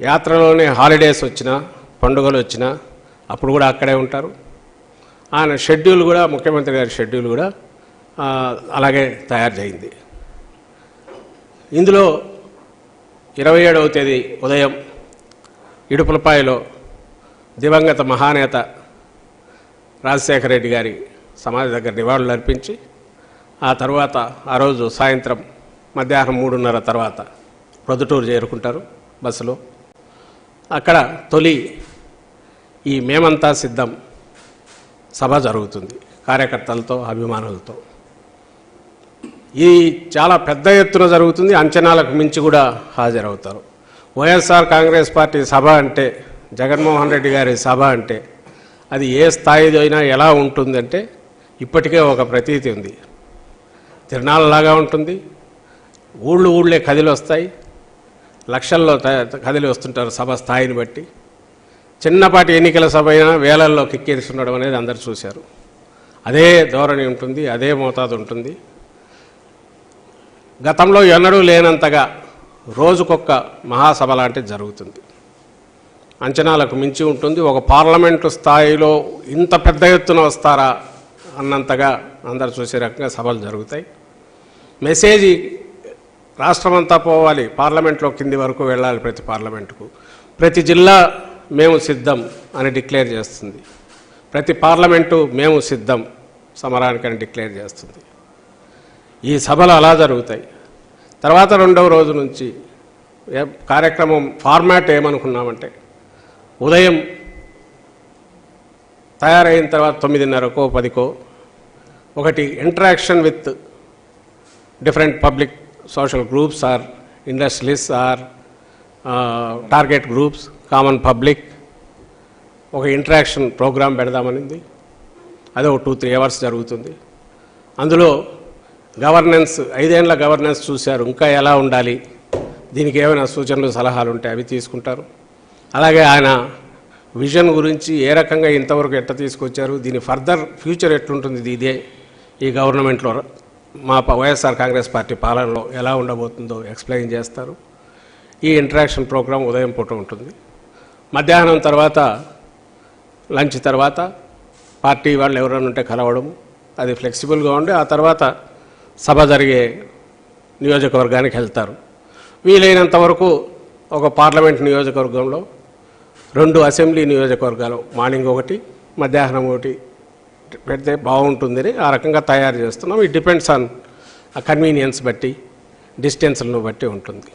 యాత్రలోనే holidays వచ్చినా పండుగలు వచ్చినా అప్పుడు కూడా అక్కడే ఉంటారు. ఆయన షెడ్యూల్ కూడా ముఖ్యమంత్రి గారి షెడ్యూల్ కూడా అలాగే తయారు చేయింది ఇందులో ఇరవై ఏడవ తేదీ ఉదయం ఇడుపులపాయలో దివంగత మహానేత రాజశేఖర రెడ్డి గారి సమాధి దగ్గర నివాళులు అర్పించి ఆ తర్వాత ఆ రోజు సాయంత్రం మధ్యాహ్నం మూడున్నర తర్వాత ప్రొద్దుటూరు చేరుకుంటారు బస్సులో. అక్కడ తొలి ఈ మేమంతా సిద్ధం. సభ జరుగుతుంది కార్యకర్తలతో అభిమానులతో. ఈ చాలా పెద్ద ఎత్తున జరుగుతుంది అంచనాలకు మించి కూడా హాజరవుతారు. వైఎస్ఆర్ కాంగ్రెస్ పార్టీ సభ అంటే జగన్మోహన్ రెడ్డి గారి సభ అంటే అది ఏ స్థాయిలో అయినా ఎలా ఉంటుందంటే ఇప్పటికే ఒక ప్రతీతి ఉంది. తిరణాలలాగా ఉంటుంది ఊళ్ళు ఊళ్ళే కదిలి వస్తాయి లక్షల్లో త- కదిలి వస్తుంటారు సభ స్థాయిని బట్టి. చిన్నపాటి ఎన్నికల సభ అయినా వేలల్లో కిక్కిరిస్తుండడం అనేది అందరు చూశారు. అదే ధోరణి ఉంటుంది అదే మోతాదు ఉంటుంది. గతంలో ఎన్నడూ లేనంతగా రోజుకొక్క మహాసభ లాంటిది జరుగుతుంది. అంచనాలకు మించి ఉంటుంది. ఒక పార్లమెంటు స్థాయిలో ఇంత పెద్ద ఎత్తున వస్తారా అన్నంతగా అందరు చూసే రకంగా సభలు జరుగుతాయి. మెసేజ్ రాష్ట్రమంతా పోవాలి పార్లమెంట్లో కింది వరకు వెళ్ళాలి ప్రతి పార్లమెంటుకు. ప్రతి జిల్లా మేము సిద్ధం అని డిక్లేర్ చేస్తుంది. ప్రతి పార్లమెంటు మేము సిద్ధం సమరానికని డిక్లేర్ చేస్తుంది. ఈ సభలు అలా జరుగుతాయి. తర్వాత రెండవ రోజు నుంచి కార్యక్రమం ఫార్మాట్ ఏమనుకున్నామంటే ఉదయం తయారైన తర్వాత తొమ్మిదిన్నరకో పదికో ఒకటి interaction with different public social groups or industrialist or target groups common public ఒక ఇంటరాక్షన్ ప్రోగ్రాం పెడదామనింది. అది ఒక టూ త్రీ అవర్స్ జరుగుతుంది. అందులో గవర్నెన్స్ ఐదేళ్ళ గవర్నెన్స్ చూశారు. ఇంకా ఎలా ఉండాలి? దీనికి ఏమైనా సూచనలు సలహాలు ఉంటే అవి తీసుకుంటారు. అలాగే ఆయన విజన్ గురించి ఏ రకంగా ఇంతవరకు ఎట్ట తీసుకొచ్చారు? దీని ఫర్దర్ ఫ్యూచర్ ఎట్లుంటుంది? ఇది ఇదే ఈ గవర్నమెంట్లో మా వైఎస్ఆర్ కాంగ్రెస్ పార్టీ పాలనలో ఎలా ఉండబోతుందో ఎక్స్ప్లెయిన్ చేస్తారు. ఈ ఇంటరాక్షన్ ప్రోగ్రాం ఉదయం పూట ఉంటుంది. మధ్యాహ్నం తర్వాత లంచ్ తర్వాత పార్టీ వాళ్ళు ఎవరైనా ఉంటే కలవడం అది ఫ్లెక్సిబుల్గా ఉండి ఆ తర్వాత సభ జరిగే నియోజకవర్గానికి వెళ్తారు. వీలైనంత వరకు ఒక పార్లమెంట్ నియోజకవర్గంలో రెండు అసెంబ్లీ నియోజకవర్గాలు మార్నింగ్ ఒకటి మధ్యాహ్నం ఒకటి పెడితే బాగుంటుందని ఆ రకంగా తయారు చేస్తున్నాం. ఇట్ డిపెండ్స్ ఆన్ ఆ కన్వీనియన్స్ బట్టి డిస్టెన్స్లను బట్టి ఉంటుంది.